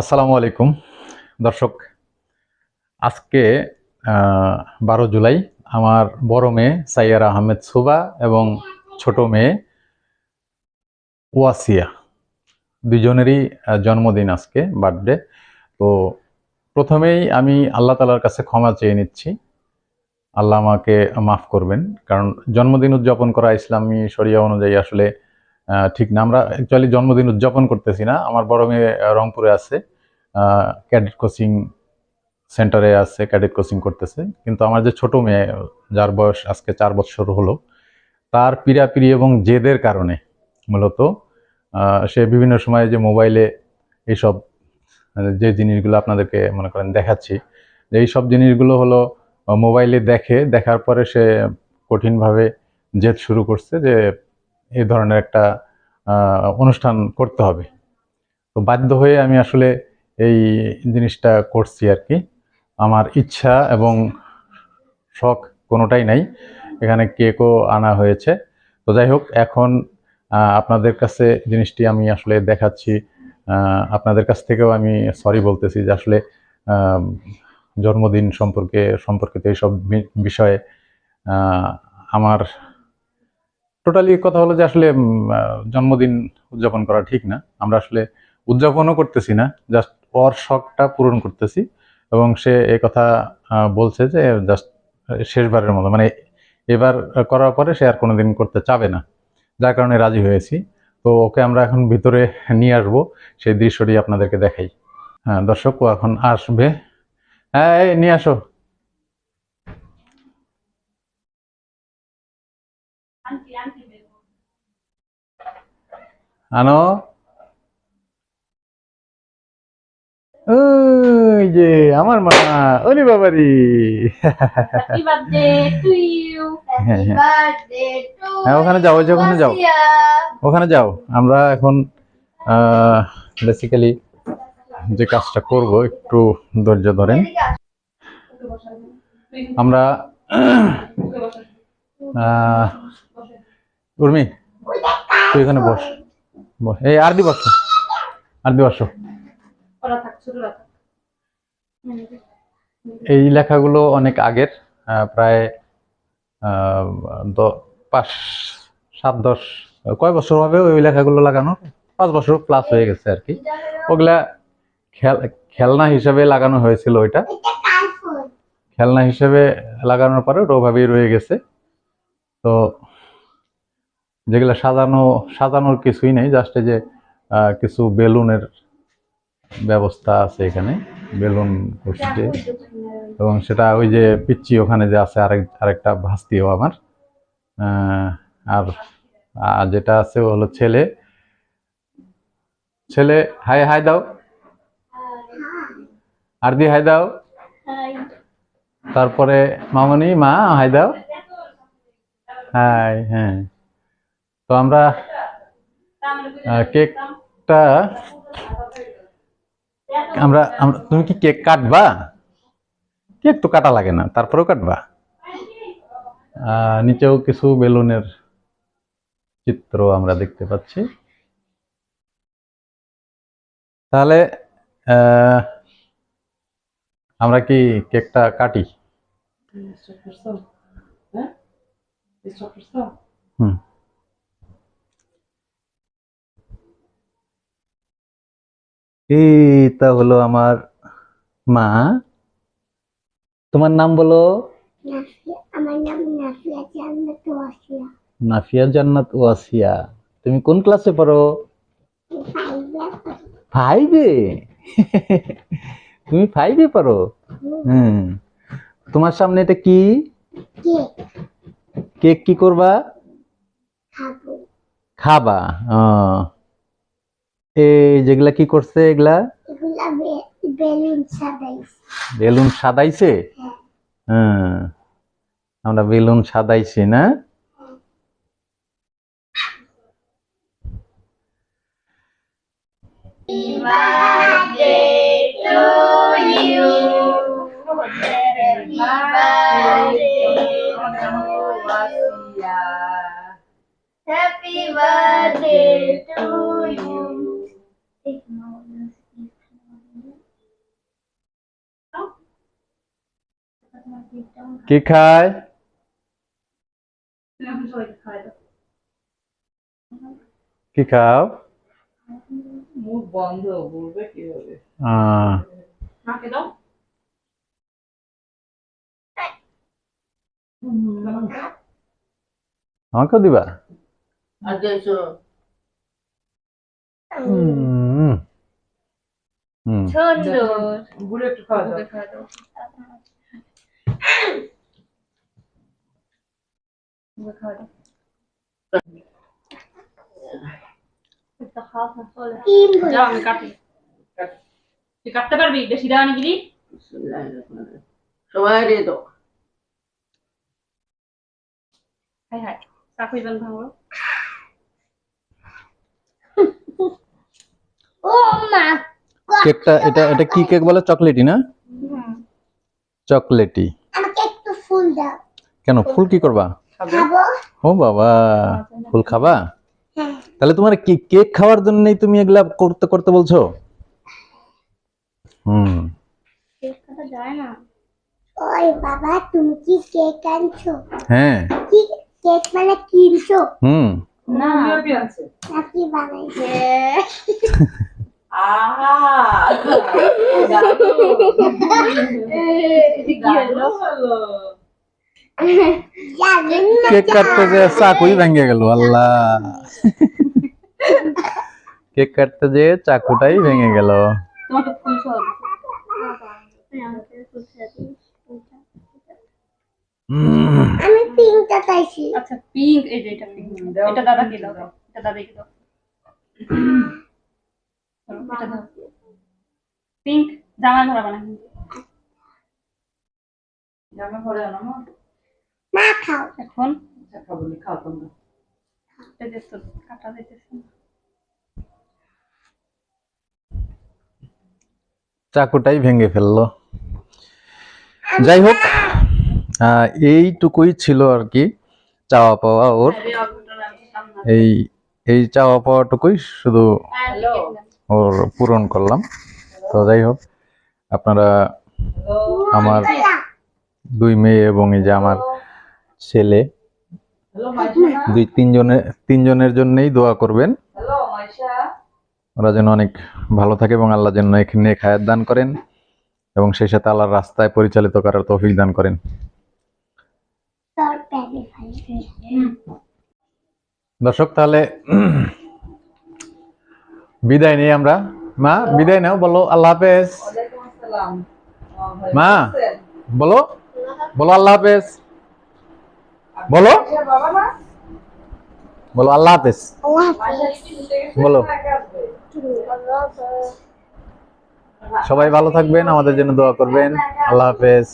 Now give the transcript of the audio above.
আসসালামু আলাইকুম। দর্শক, আজকে বারো জুলাই, আমার বড় মেয়ে সাইয়ারা আহমেদ সুবা এবং ছোট মেয়ে ওয়াসিয়া। দুজনেরই জন্মদিন আজকে, বার্থডে। তো প্রথমেই আমি আল্লাহ তালার কাছে ক্ষমা চেয়ে নিচ্ছি। আল্লাহ আমাকে মাফ করবেন, কারণ জন্মদিন উদযাপন করা ইসলামী শরিয়া অনুযায়ী আসলে ঠিক না আমরা অ্যাকচুয়ালি জন্মদিন উদযাপন করতেছি না। আমার বড় মেয়ে রংপুরে আছে ক্যাডেট কোচিং সেন্টারে আছে ক্যাডেট কোচিং করতেছে। কিন্তু আমার যে ছোট মেয়ে যার বয়স আজকে চার বছর হলো তার পিড়াপিড়ি এবং জেদের কারণে মূলত সে বিভিন্ন সময়ে যে মোবাইলে এইসব আহ, যে জিনিসগুলো আপনাদেরকে মনে করেন দেখাচ্ছি যে এইসব জিনিসগুলো হলো মোবাইলে দেখে দেখার পরে সে কঠিনভাবে জেদ শুরু করছে যে এই ধরনের একটা অনুষ্ঠান করতে হবে। তো বাধ্য হয়ে আমি আসলে এই জিনিসটা করছি আর কি। আমার ইচ্ছা এবং শখ কোনোটাই নাই। এখানে কেকও আনা হয়েছে। তো যাই হোক, এখন আপনাদের কাছে জিনিসটি আমি আসলে দেখাচ্ছি। আপনাদের কাছ থেকেও আমি সরি বলতেছি যে আসলে জন্মদিন সম্পর্কে, সম্পর্কিত এইসব বিষয়ে আমার টোটালি কথা হলো যে আসলে জন্মদিন উদযাপন করা ঠিক না। আমরা আসলে উদযাপনও করতেছি না জাস্ট ওর শখটা পূরণ করতেছি। এবং সে এই কথা বলছে যে জাস্ট শেষবারের মতো মানে এবার করার পরে সে আর কোনোদিন করতে চাবে না। যার কারণে রাজি হয়েছি। তো ওকে আমরা এখন ভিতরে নিয়ে আসব, সেই দৃশ্যটি আপনাদেরকে দেখাই। হ্যাঁ দর্শক ও এখন আসবে। হ্যাঁ এই নিয়ে আসো আন্টি আন্টি বের করো। আনো ওই যে আমার মা ওরে বাবারি। Happy birthday to you. হ্যাঁ, ওখানে যাও, ওই যে ওখানে যাও। ওখানে যাও আমরা এখন বেসিক্যালি যে কাজটা করব একটু ধৈর্য ধরেন। আমরা আহ, উর্মি তুই এখানে বস। এই আর দি বসো আর দি বসো। এই লেখাগুলো অনেক আগের প্রায় পাঁচ সাত দশ কয় বছর হবে ওই লেখাগুলো লাগানো পাঁচ বছর প্লাস হয়ে গেছে আর কি। ওগুলা খেল- খেলনা হিসাবে লাগানো হয়েছিল ওইটা। খেলনা হিসেবে লাগানোর পরে ওটা ওভাবেই রয়ে গেছে। তো যেগুলা সাজানো, সাজানোর কিছুই নেই জাস্ট যে কিছু বেলুনের ব্যবস্থা আছে এখানে, বেলুন করছে এবং সেটা ওই যে পিচ্ছি ওখানে যে আছে, আরেক, আরেকটা ভাস্তিও আমার। আর যেটা আছে ও হলো ছেলে। ছেলে, হাই হাই দাও। আর দি হাই দাও। তারপরে মামনি, মা, হাই দাও। হাই হ্যাঁ। তো আমরা কেকটা আমরা তুমি কি কেক কাটবা? কেক তো কাটা লাগে না তারপরেও কাটবা। নিচেও কিছু বেলুনের চিত্র আমরা দেখতে পাচ্ছি। তাহলে আমরা কি কেকটা কাটি? Pressão. হুম। এইটা হলো আমার মা। তোমার নাম বলো? নাফিয়া আমার নাম নাফিয়া জান্নাত ওয়াসিয়া। নাফিয়া জান্নাত ওয়াসিয়া। তুমি কোন ক্লাসে পড়ো? ফাইভে তুমি ফাইভে পড়ো? হুম। তোমার সামনে এটা কি? কেক। কি করবা? খাবা। এই যেগুলা কি করছে এগুলা? এগুলা বেলুন সাদাইছে হ্যাঁ। আমরা বেলুন সাদাইছি না. Happy birthday কি খায়? কি খাও? মুখ বন্ধ বলবে কীভাবে? আহ, মাকে দাও। আমাকেও দিবা? সুন্দর বুড়ো একটু খাওয়া দাও। কাটতে পারবি বেশি দেওয়া নাকি সবাই রে তো হাই হাই চাকুই বান ভাঙলো ও মা কেকটা এটা এটা কি কেক বলে? চকলেটি না? চকলেটি। ফুল দাও কেন ফুল কি করবা? খাব। ও বাবা ফুল খাবা? হ্যাঁ। তাহলে তোমার কি কেক খাওয়ার জন্যই তুমি এগুলা করতে করতে বলছো? হুম। কেক কাটা যায় না। ওই বাবা তুমি কি কেক আনছো? হ্যাঁ। কি কেক মানে কিনছো? হুম। না। নাকি বানাইছে আহা! কি হলো? জানেন না কেক কাটতে যে চাকুই ভেঙে গেল আল্লাহ। কেক কাটতে যে চাকুটাই ভেঙে গেল। আমি পিঙ্কটা চাইছি আচ্ছা পিঙ্ক এই যে এটা পিঙ্ক এটা দাদাকে দাও? এটা দাদাকে দাও? পিঙ্ক জামা ধরাবা না জামা আনো মা খাও। এখন? আচ্ছা খাব নি খাও তোমরা। এই তো কাটা দিতেছে চাকুটাই ভেঙে ফেলল। যাই হোক এইটুকুই ছিল আর কি চাওয়া পাওয়া ওর। এই এই চাওয়া পাওয়াটুকুই শুধু ওর পূরণ করলাম। তো যাই হোক আপনারা আমার দুই মেয়ে এবং এই যে আমার ছেলে। দুই তিনজনের তিনজনের জন্যই দোয়া করবেন। ওরা যেন অনেক ভালো থাকে এবং আল্লাহ যেন এখানে খায়াত দান করেন এবং সেই সাথে আল্লাহর রাস্তায় পরিচালিত করার তৌফিক দান করেন। দর্শক তাহলে বিদায় নেই আমরা। মা বিদায় নাও বলো আল্লাহ হাফেজ। মা। বলো বলো আল্লাহ হাফেজ। বলো। বলো আল্লাহ হাফেজ। বলো। সবাই ভালো থাকবেন আমাদের জন্য দোয়া করবেন। আল্লাহ হাফেজ।